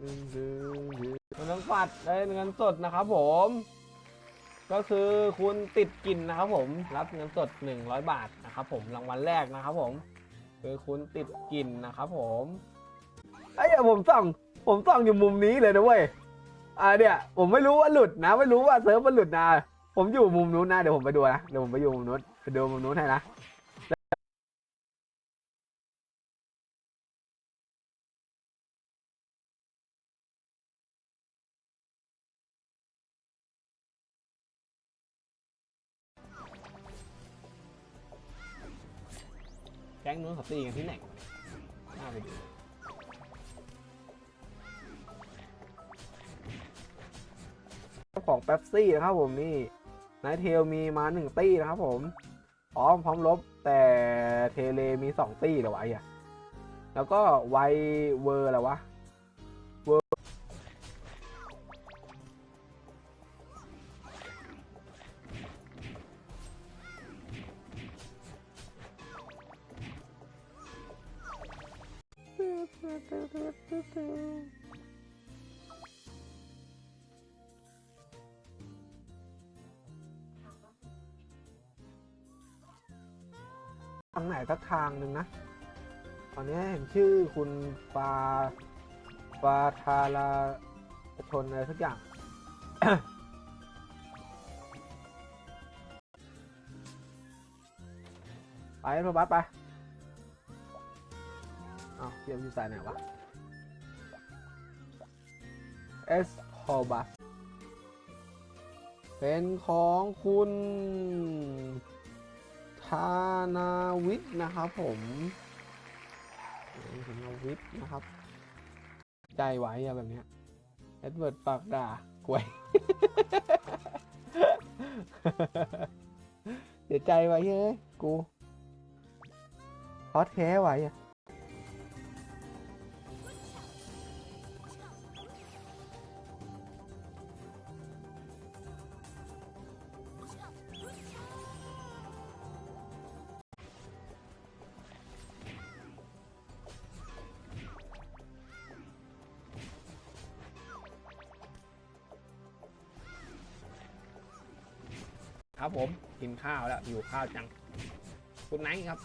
คุณต้องปัดได้เงินสดนะครับผม ก็คือคุณติดกินนะครับผม รับเงินสด 100 บาทนะครับผม รางวัลแรกนะครับผม คือคุณติดกินนะครับผมไอ้ผมส่อง ผมส่องอยู่มุมนี้เลยนะเว้ย อ่าเนี่ย ผมไม่รู้ว่าหลุดนะ ไม่รู้ว่าเซิร์ฟมันหลุดนะ ผมอยู่มุมนู้นนะ เดี๋ยวผมไปดูนะ เดี๋ยวผมไปอยู่มุมนู้น ไปดูมุมนู้นให้นะ เขาตีกันที่ไหนน่าไปดูของเป๊ปซี่นะครับผมนี่นายเทลมีมาหนึ่งตี้นะครับผมพร้อมพร้อมลบแต่เทเลมีสองตี้เหรอวะไอ้แล้วก็ไวเวอร์อะไรวะ ทางหนึ่งนะ ตอนนี้เห็นชื่อคุณปาปาทาราชนอะไรสักอย่าง ไปโรบัสไปเอาเทียมอยู่สายไหนวะเอสพอบัสเป็นของคุณานาวิทย์นะครับผมธานาวิทย์นะครับ ใจไว้อะแบบเนี้ยเอ็ดเวิร์ดปากด่ากล้วยเดี๋ยวใจไว้เฮ้ยกูฮอตแค้ไว้อะ กินข้าวแล้วอยู่ข้าวจังคุณไนท์ครับ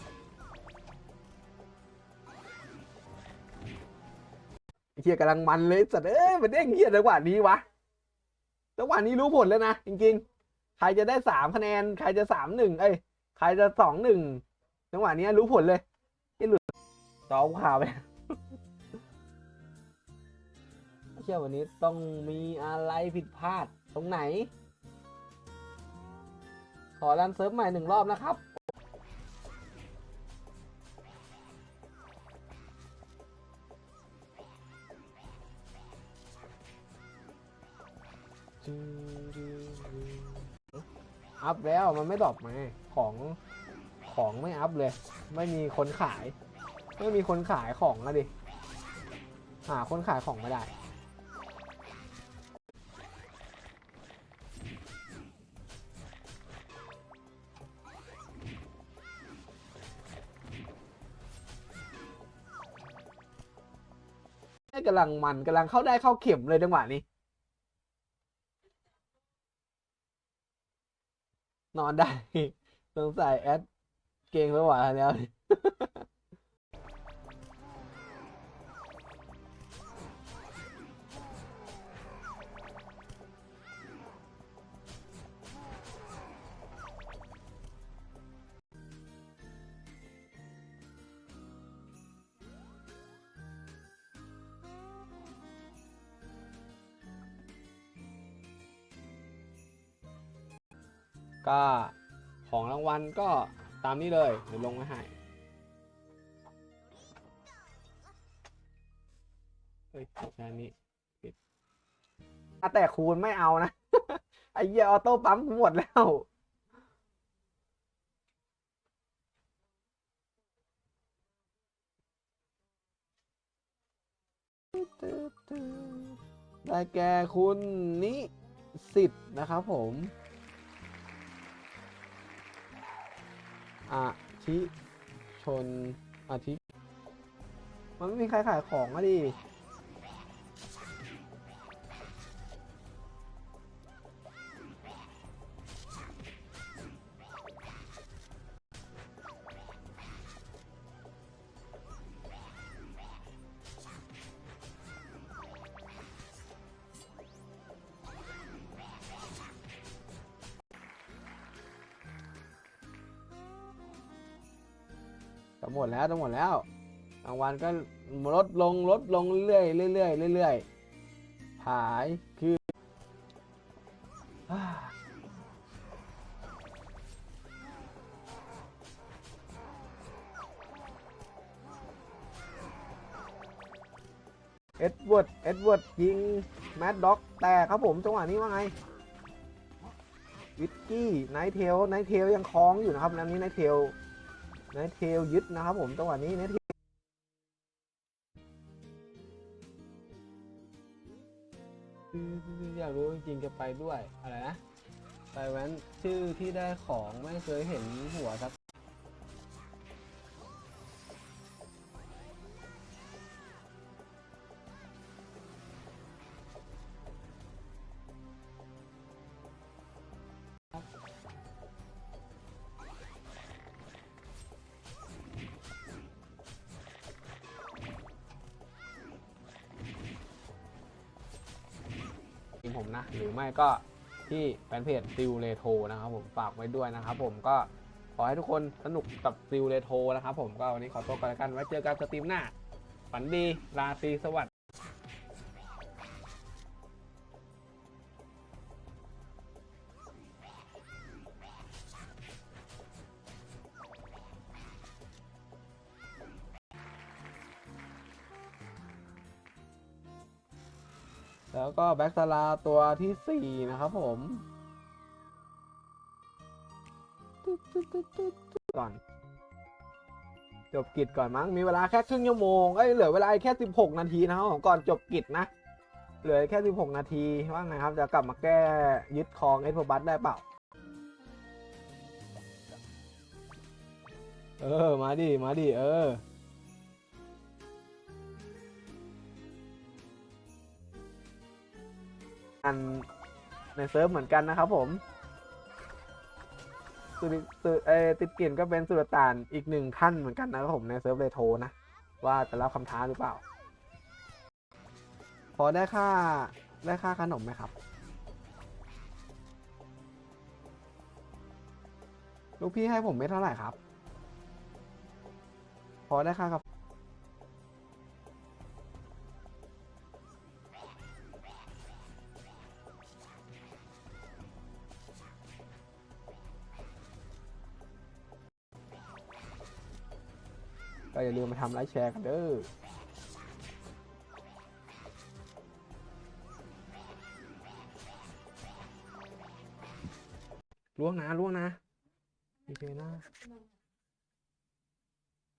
เฮียกำลังมันเลยสัตว์เอ้ยมันเด้งเฮียจังหวะนี้วะจังหวะนี้รู้ผลแล้วนะจริงๆ ใครจะได้สามคะแนน ใครจะสามหนึ่งเอ้ยใครจะสองหนึ่งจังหวะนี้รู้ผลเลยที่หลุดจอข่าวไปเชื่อวันนี้ต้องมีอะไรผิดพลาดตรงไหน ขอรันเซิร์ฟใหม่หนึ่งรอบนะครับ อัพแล้วมันไม่ดรอปไหมของของไม่อัพเลย ไม่มีคนขาย ไม่มีคนขายของอะดิ หาคนขายของไม่ได้ กำลังมันกำลังเข้าได้เข้าเข็มเลยจังหวะนี้ นอนได้สงสัยแอดเก่งไม่ไหวแล้ว นี้เลยเดี๋ยวลงไว้ให้เฮ้ยแค่นี้ผิดอะแต่คูณไม่เอานะ ไอ้เหี้ยออโต้ปั๊มกูหมดแล้วได้แก่คุณนิสิทธิ์นะครับผม อาทิชนอาทิ มันไม่มีใครขายของอะดิ หมดแล้วจะหมดแล้วรางวัลก็ลดลงลดลงเรื่อยๆเรื่อยๆเรื่อยหายคือเอ็ดเวิร์ด เอ็ดเวิร์ดยิง แมดด็อก แต่ครับผม จังหวะนี้ว่าไง วิกกี้ ไนท์เทล ไนท์เทลยังคล้องอยู่นะครับแล้วนี้ไนท์เทล เนทเทลยึดนะครับผมจังหวะนี้เนทเทลอยากรู้จริงๆจะไปด้วยอะไรนะไปแว้นชื่อที่ได้ของไม่เคยเห็นหัวสัก ผมนะ หรือไม่ก็ที่แฟนเพจซิวเลโทนะครับผมฝากไว้ด้วยนะครับผมก็ขอให้ทุกคนสนุกกับซิวเลโทนะครับผมก็วันนี้ขอตัวก่อนแล้วกันไว้เจอกันสตรีมหน้า ฝันดีราตรีสวัสดิ์ แล้วก็แบ็กซาลาตัวที่4นะครับผมก่อน จบกิจก่อนมั้ง มีเวลาแค่ครึ่งชั่วโมง เอ้ย เหลือเวลาอีกแค่16นาทีนะครับผมก่อนจบกิจนะ เหลือแค่16นาทีว่าไงครับ จะกลับมาแก้ยึดครองเอสโบัสได้เปล่า เออ มาดิ มาดิ เออันในเซิร์ฟเหมือนกันนะครับผมสุริสุเอติดกลิ่นก็เป็นสุลต่านอีกหนึ่งขั้นเหมือนกันนะครับผมในเซิร์ฟเรโทรนะ ว่าจะรับคำท้าหรือเปล่า พอได้ค่าได้ค่าขนมไหมครับ ลูกพี่ให้ผมไม่เท่าไหร่ครับ พอได้ค่ากับ อย่าลืมมาทำไลค์แชร์กันเด้อล่วงนะล่วงนะโอเคนะ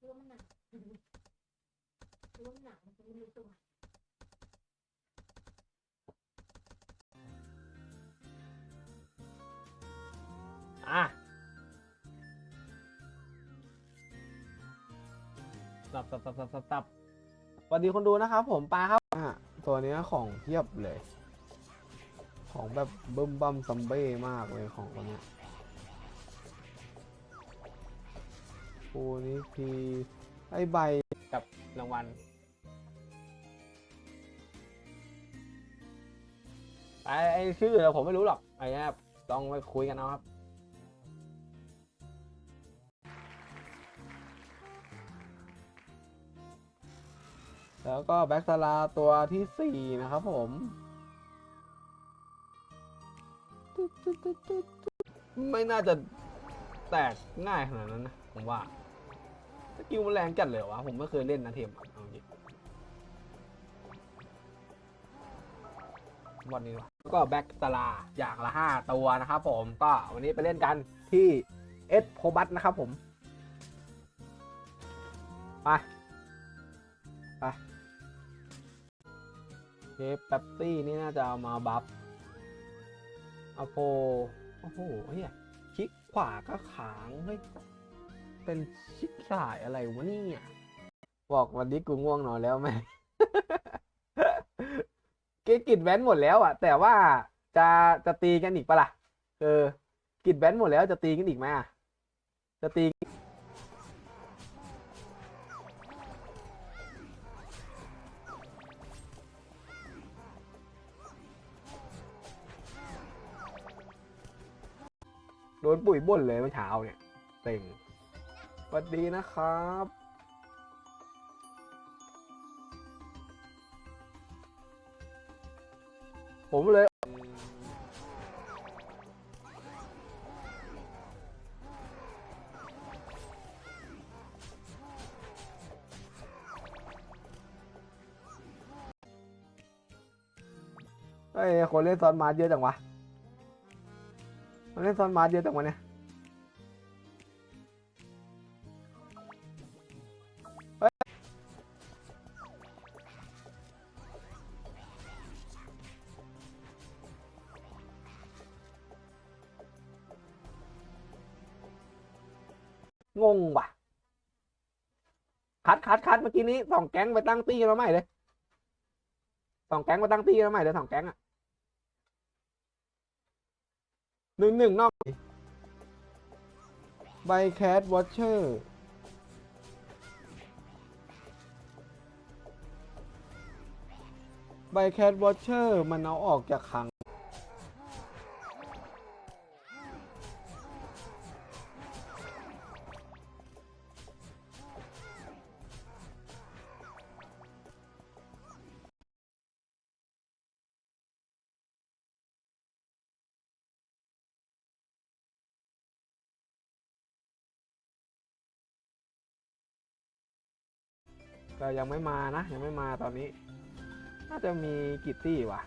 ร่วมหนักร่วมหนักมันจะไม่รู้ตัวอะ สับสับสับสับสับสับสวัสดีคนดูนะครับผมปลาครับอะตัวเนี้ยของเทียบเลย ของแบบบึ้มบัมซัมเบ้มากเลยของตัวเนี้ยโอ้นี่คือไอใบกับรางวัลไอไอชื่อเดี๋ยวผมไม่รู้หรอกไอ้เนี่ยลองไปคุยกันเอาครับ แล้วก็แบ็กซาลาตัวที่สี่นะครับผมไม่น่าจะแตกง่ายขนาดนั้นนะ ผมว่า สกิลมันแรงจัดเลยวะ ผมไม่เคยเล่นนะเทมเอาจริงวันนี้แล้วก็แบ็กซาลาอย่างละห้าตัวนะครับผมก็วันนี้ไปเล่นกันที่เอสโพบัตนะครับผม ไป เชฟแป๊บซี่นี่น่าจะเอามาบัฟอโปโอ้โหเฮียคลิกขวาก็ขางเฮ้ยเป็นชิกสายอะไรวะเนี่ยบอกวันนี้กูง่วงนอนแล้วไหมเกกิดแว้นหมดแล้วอะ แต่ว่าจะจะตีกันอีกปะล่ะเออกิดแว้นหมดแล้วจะตีกันอีกไหมอะจะตี นปุ๋ยบ่นเลยเมื่อเช้าเนี่ยเต็งสวัสดีนะครับ ผมเลย เฮ้ย คนเล่นซอนมาร์ทเยอะจังวะ คนเล่นซอนมาร์เยอะจังวะเนี่ยงงว่ะ คัดคัดคัดเมื่อกี้นี้สองแก๊งไปตั้งตี้กันมาใหม่เลยสองแก๊งมาตั้งตี้กันมาใหม่เลยสองแก๊งอะ หนึ่งหนึ่งนอกใบแคทวอชเชอร์ใบแคทวอชเชอร์มันเอาออกจากขัง็ยังไม่มานะ ยังไม่มาตอนนี้ น่าจะมีกี่ตี้วะ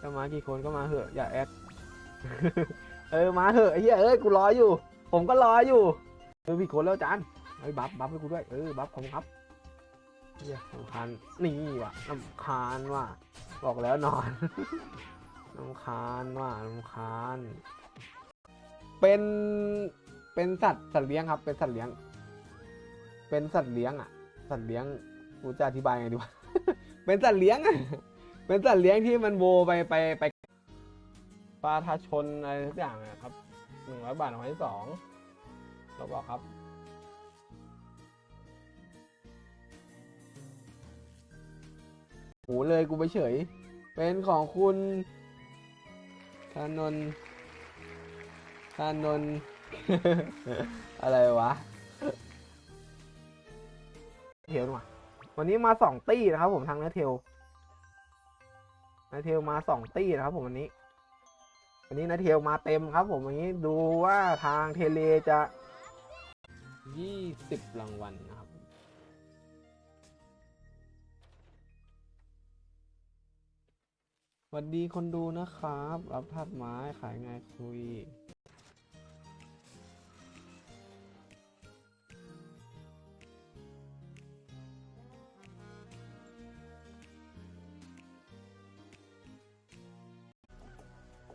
จะมากี่คนก็มาเหอะ อย่าแอด เออมาเหอะไอ้เหี้ยเอ้ยกูรออยู่ ผมก็รออยู่ เออพี่คนแล้วจานเฮ้ยบัฟบัฟให้กูด้วย เออบัฟของครับเหี้ยลำคาญนี่ว่ะลำคาญว่ะ บอกแล้วนอนลำคาญว่ะลำคาญเป็นเป็นสัตว์สัตว์เลี้ยงครับ เป็นสัตว์เลี้ยง เป็นสัตว์เลี้ยงอะ สัตว์เลี้ยงกูจะอธิบายไงดีวะ เป็นสัตว์เลี้ยงอะเป็นสัตว์เลี้ยงที่มันโวไปไปไปปลาทาชนอะไรทุกอย่างอะครับหนึ่งร้อยบาทรางวัลที่สองเราบอกครับโหเลยกูไปเฉย เป็นของคุณธนนท์ธนนท์อะไรวะ เทลดีกว่าวันนี้มาสองตี้นะครับผมทางเนเทลนาเทลมาสองตี้นะครับผมวันนี้ วันนี้นาเทลมาเต็มครับ ผมวันนี้ดูว่าทางเทเลจะยี่สิบรางวัลนะครับสวัสดีคนดูนะครับ รับทัดไม้ขายไงคุย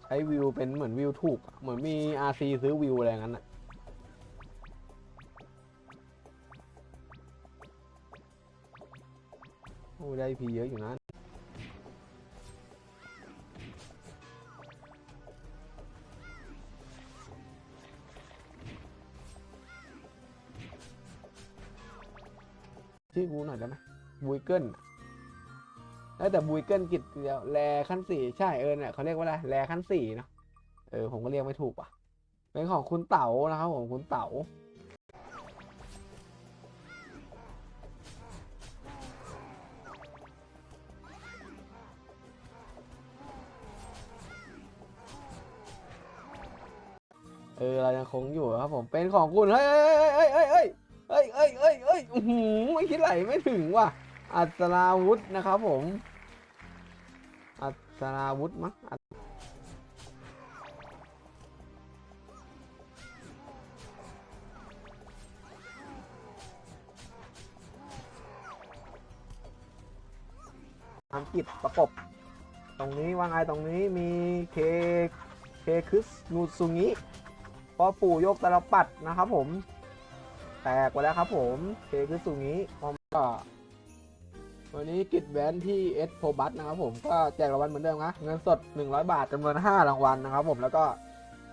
ใช้วิวเป็นเหมือนวิวถูกเหมือนมี RC ซื้อวิวอะไรงั้นอะโอ้ได้พีเยอะอยู่นะชื่อกูหน่อยได้ไหมบุยเกิล แล้วแต่บุยเกิลกิจเดียวแลขั้นสี่ใช่เออเนี่ยเขาเรียกว่าอะไรแลขั้นสี่เนาะเออผมก็เรียกไม่ถูกว่ะเป็นของคุณเต๋านะครับผมคุณเต๋าเออเรายังคงอยู่ครับผมเป็นของคุณเฮ้ยเฮ้ยเฮ้ยเฮ้ยเฮ้ยเฮ้ยเฮ้ยเฮ้ยอื้อหือไม่คิดไหลไม่ถึงว่ะ อัศราวุธนะครับผม อัศราวุธมั้งทำกิจประกบ ตรงนี้ว่าไงตรงนี้มีเคเคคึสนูซุงิพอปู่ยกตะลปัดนะครับผม แตกไปแล้วครับผม เคคึสุงิพร้อมก็ วันนี้กิจแวนที่เอสโ o บัสนะครับผมก็แจกรางวัลเหมือนเดิมนะเงินสด 100 บาทจำนวน 5 รางวัลนะครับผมแล้วก็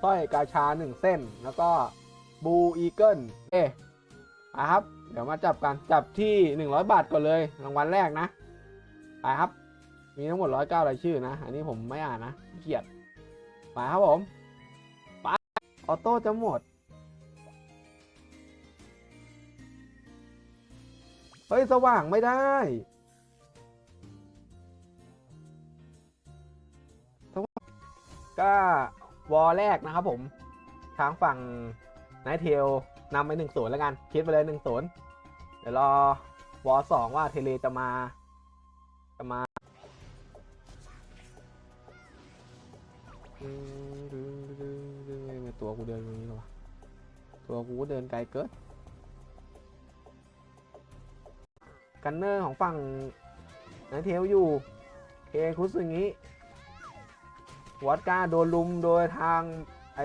สร้อยกาชา 1 เส้น แล้วก็บูอีเกิลเอ๊ะครับ เดี๋ยวมาจับกันจับที่ 100 บาทก่อนเลย รางวัลแรกนะไปครับ มีทั้งหมด 109รายชื่อนะ อันนี้ผมไม่อ่านนะเกียดไปครับผมไปออโต้จะหมดเฮ้ย สว่างไม่ได้ ก็วอลแรกนะครับผมทางฝั่งไนเทลนำไปหนึ่งศูนย์แล้วกัน คิดไปเลยหนึ่งศูนย์เดี๋ยวรอวอลสองว่าเทเลจะมา จะมาดึงดึงดึงดึงตัวกูเดินตรงนี้หรอตัวกูเดินไกลเกินกันเนอร์ของฝั่งไนเทลอยู่เคคุสึงี้ วอดก้าโดนลุมโดยทางไอ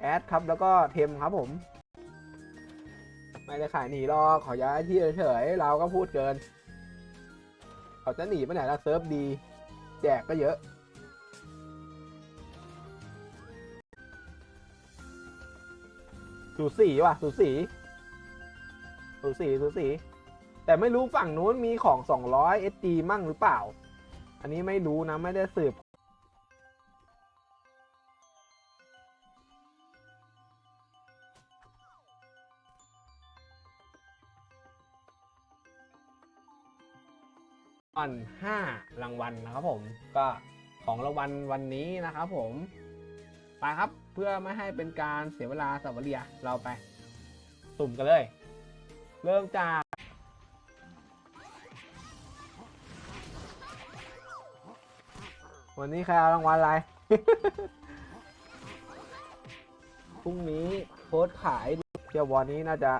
แอดครับแล้วก็เทมครับผม ไม่ได้ขายหนีหรอกขอย้ายที่เฉยๆเราก็พูดเกิน เขาจะหนีไปไหนละเซิร์ฟดี แจกก็เยอะสูสีว่ะสูสีสูสีสูสีแต่ไม่รู้ฝั่งนู้นมีของ 200 SG มั่งหรือเปล่า อันนี้ไม่รู้นะ ไม่ได้สืบ อันห้ารางวัลนะครับผมก็ของรางวัลวันนี้นะครับผมไปครับเพื่อไม่ให้เป็นการเสียเวลาสับเรียเราไป สุ่มกันเลย เริ่มจากวันนี้ใครเอารางวัลอะไร พรุ่งนี้โพสขายเดี๋ยววันนี้น่าจะ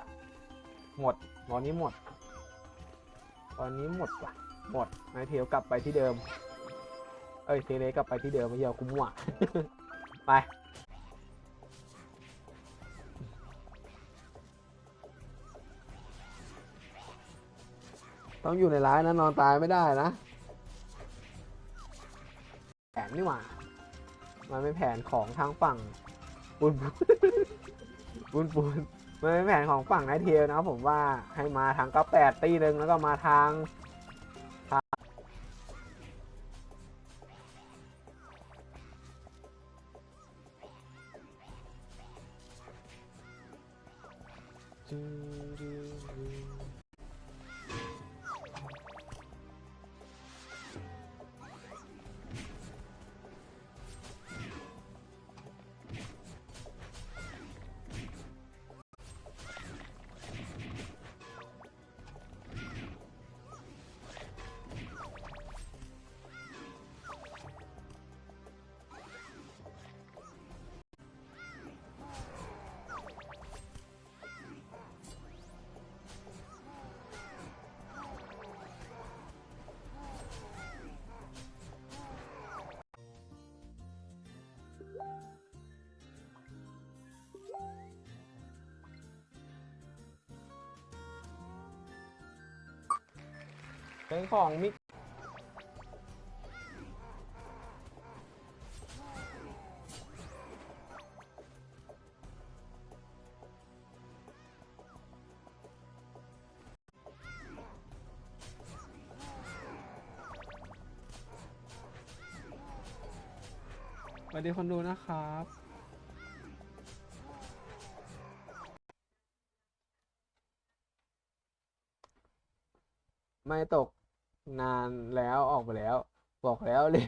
หมด วันนี้หมด วันนี้หมดว่ะ หมดนายเทลกลับไปที่เดิม เอ้ยเทเลกลับไปที่เดิมไม่เหี่ยคุ้มว่ะไปต้องอยู่ในร้านนะนอนตายไม่ได้นะแผนนี่หว่ามันเป็นแผนของทางฝั่งปุนปุนปุนมันเป็นแผนของฝั่งไนท์เทลนะผมว่าให้มาทางก98ตีหนึ่งแล้วก็มาทาง เป็นของมิกสวัสดีคนดูนะครับ ไม่ตก นานแล้วออกไปแล้ว บอกแล้วเลย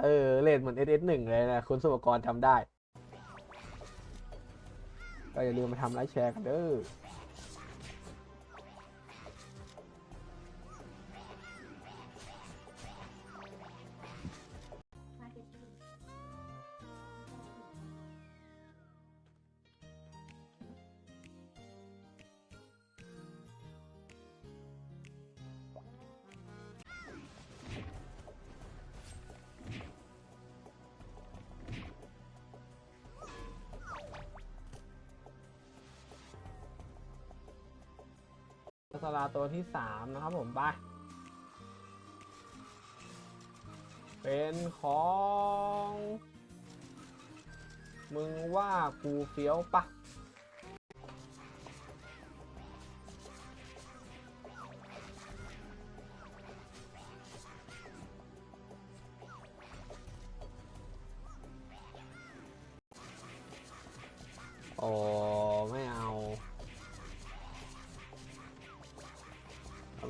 เออเลดเหมือน SS หนึ่งเลยนะ คุณสุปกรทำได้ ก็อย่าลืมมาทำไลค์แชร์กันเด้อ สลาตัวที่สามนะครับผมไปเป็นของ มึงว่ากูเฟี้ยวปะ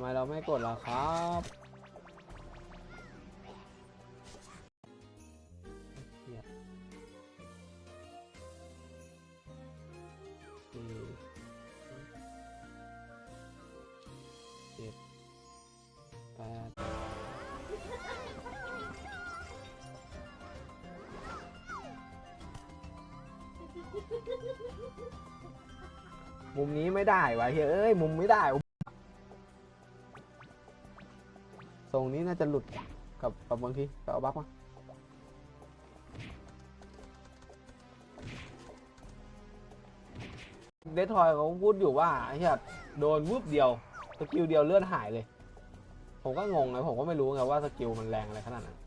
ไมเราไม่กดล่ะครับเจ็ดแปดมุมนี้ไม่ได้วะเฮ้ย มุมไม่ได้ รงนี้น่าจะหลุดกับกับบางทีกับเอาบักมาเดททอยเขาพูดอยู่ว่าไอ้เหี้ยโดนวืบเดียวสกิลเดียวเลือดหายเลย ผมก็งงนะผมก็ไม่รู้ไงว่าสกิลมันแรงอะไรขนาดนั้น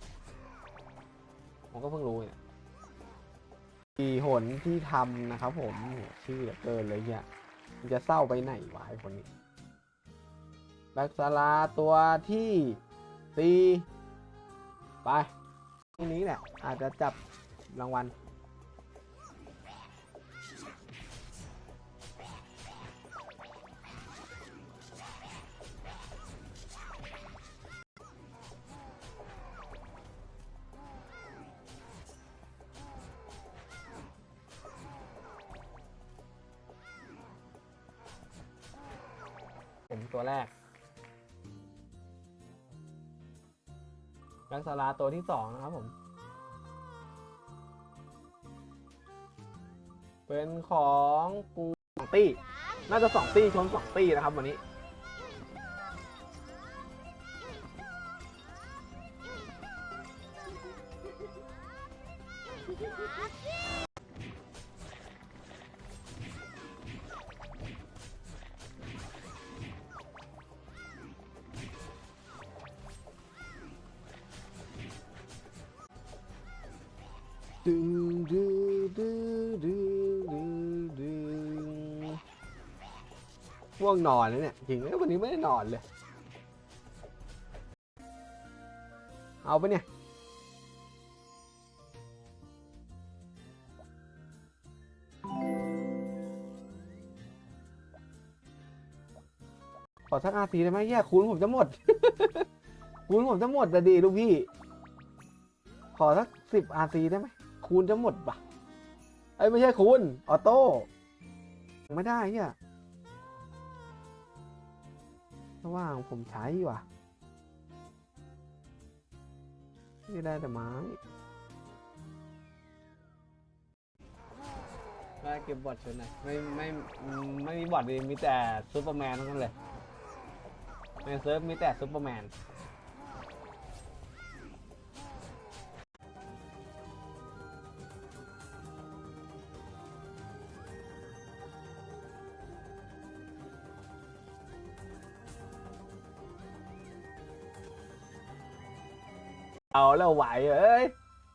ผมก็เพิ่งรู้เนี่ยปีหนที่ทำนะครับผมชื่อเหลือเกินเลยเนี่ยมันจะเศร้าไปไหนวะไอ้คนนี้แบ็กซาลาตัวที่ สี่ไปทีนี้แหละอาจจะจับรางวัลผมตัวแรก สาลาตัวที่สองนะครับผม เป็นของกูสองตี้ น่าจะสองตี้ชนสองตี้นะครับวันนี้ ดึงดึงดึงดึงดึงดึงง่วงนอนแล้วเนี่ยจริงๆวันนี้ไม่ได้นอนเลย เอาปะเนี่ยขอสักอาทีได้ไหมแย่คูณผมจะหมด คูณผมจะหมดแต่ดีลูกพี่ ขอสักสิบอาซีได้ไหม คูณจะหมดปะเอ้ไม่ใช่คูณออโต้ไม่ได้เนี่ยระหว่างผมใช้ว่ะนี่ได้แต่ไม้ได้เก็บบอร์ดชุดไหนไม่ไม่ไม่มีบอร์ดเลยมีแต่ซูเปอร์แมนทั้งนั้นเลยในเซิร์ฟมีแต่ซูเปอร์แมน เอาแล้วไหวเอ้ย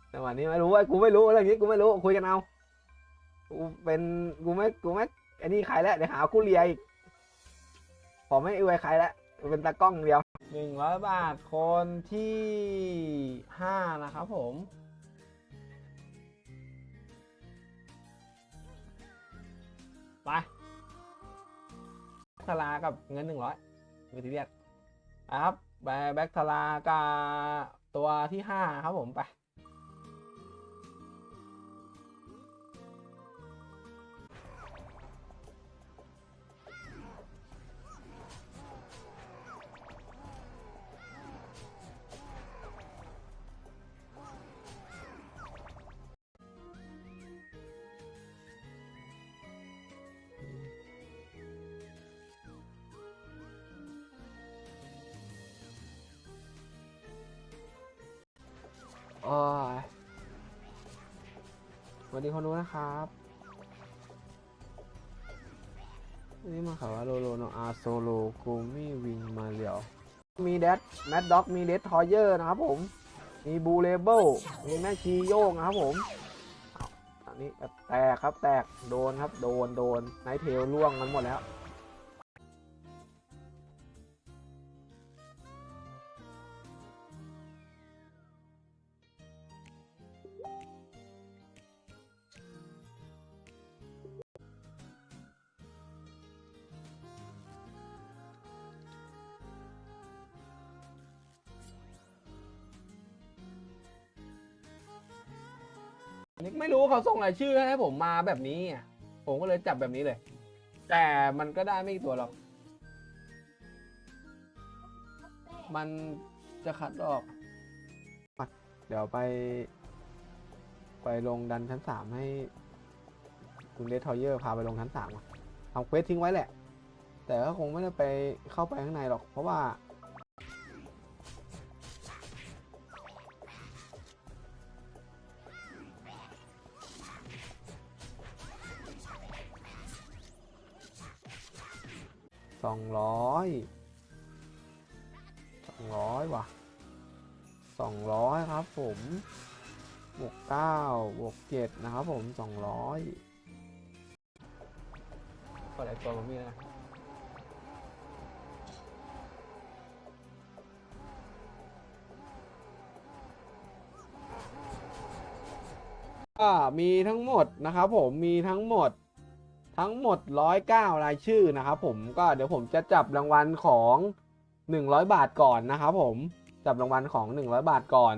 แต่วันนี้ไม่รู้ว่ากูไม่รู้เรื่องนี้กูไม่รู้คุยกันเอากูเป็นกูไม่กูไม่ไอ้นี่ใครแล้วเดี๋ยวหาคู่เลียอีกขอไม่อวยใครแล้วเป็นตากล้องเดียวหนึ่งร้อยบาทคนที่ห้านะครับผมไปทลากับเงินหนึ่งร้อยวิธีเรียกนะครับแบแบ็กทลากับ ตัวที่ห้าครับผมไป คนดูนะครับนี่มาข่าวว่าโลโลโนอาโซโลกูมี่วิงมาเลียว มีเดดแมดด็อกมีเดดทอยเยอร์นะครับผม มีบูเลเบิลมีแม่ชีโยกนะครับผมอันนี้แตกครับแตกโดนครับโดนโดนไนท์เทลล่วงกันหมดแล้ว เขาส่งรายชื่อให้ผมมาแบบนี้อะผมก็เลยจับแบบนี้เลย แต่มันก็ได้ไม่กี่ตัวหรอก มันจะคัดออก เดี๋ยวไป ไปลงดันชั้นสามให้ คุณเดททอยเยอร์พาไปลงชั้นสามอะทำเควสทิ้งไว้แหละ แต่ก็คงไม่ได้ไปเข้าไปข้างในหรอก เพราะว่า องร้อยสองร้อยว่ะสองร้อยครับผมบวกเก้าบวกเจ็ดนะครับผมสองร้อยก็ได้ตัวมันมีนะก็มีทั้งหมดนะครับผมมีทั้งหมด ทั้งหมด 109 รายชื่อนะครับผมก็เดี๋ยวผมจะจับรางวัลของ 100 บาทก่อนนะครับผมจับรางวัลของ 100 บาทก่อน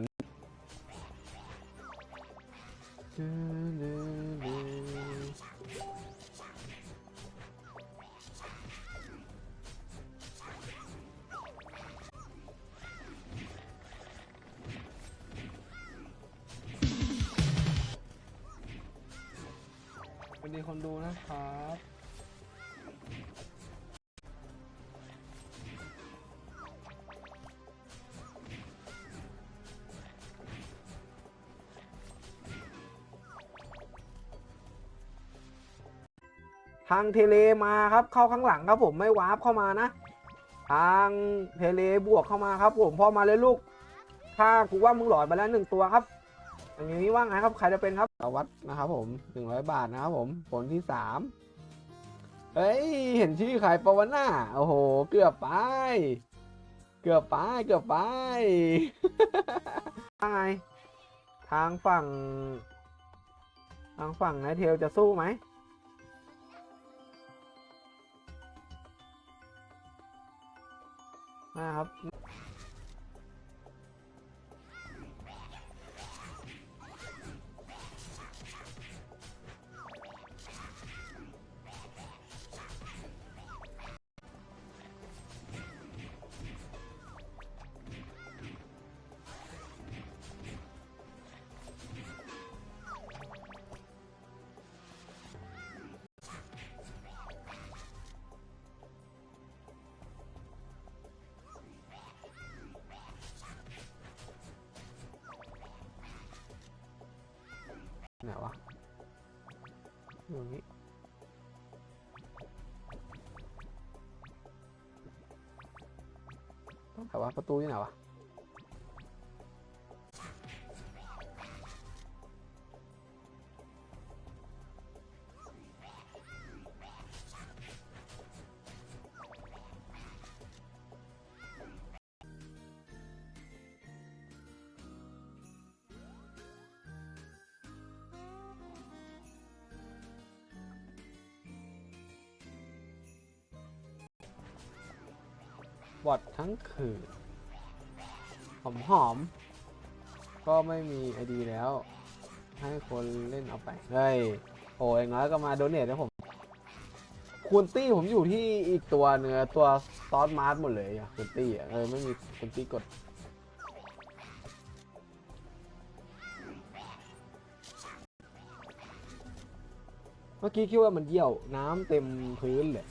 ีคนดูนะครับทางเทเลมาครับเข้าข้างหลังครับผมไม่วาร์ปเข้ามานะ ทางเทเลบวกเข้ามาครับผมพอมาเลยลูกถ้ากูว่ามึงหลอดไปแล้วหนึ่งตัวครับ อย่างนี้ว่าไงครับใครจะเป็นครับ วัสดนะครับผมหนึ่งร้อยบาทนะครับผมผลที่สามเฮ้ย เห็นชื่อใครปะวนาโอ้โห เกือบไป เกือบไป เกือบไปว่าไงทางฝั่ง ทางฝั่งนายเทลจะสู้ไหมนะครับ ไหนวะอยู่ตรงนี้ต้องแต่วะประตูอยู่ไหนวะ บอดทั้งคืนหอมหอมๆก็ไม่มีไอดีแล้ว ให้คนเล่นเอาไปเฮ้ยโอ้ยงน้อยก็มาโดเนทให้ผมคูณตี้ผมอยู่ที่อีกตัวเนื้อตัวซอสมาร์ทหมดเลยอะคูณตี้เออไม่มีคูณตี้กดเมื่อกี้คิดว่ามันเยี่ยวน้ำเต็มพื้นเลย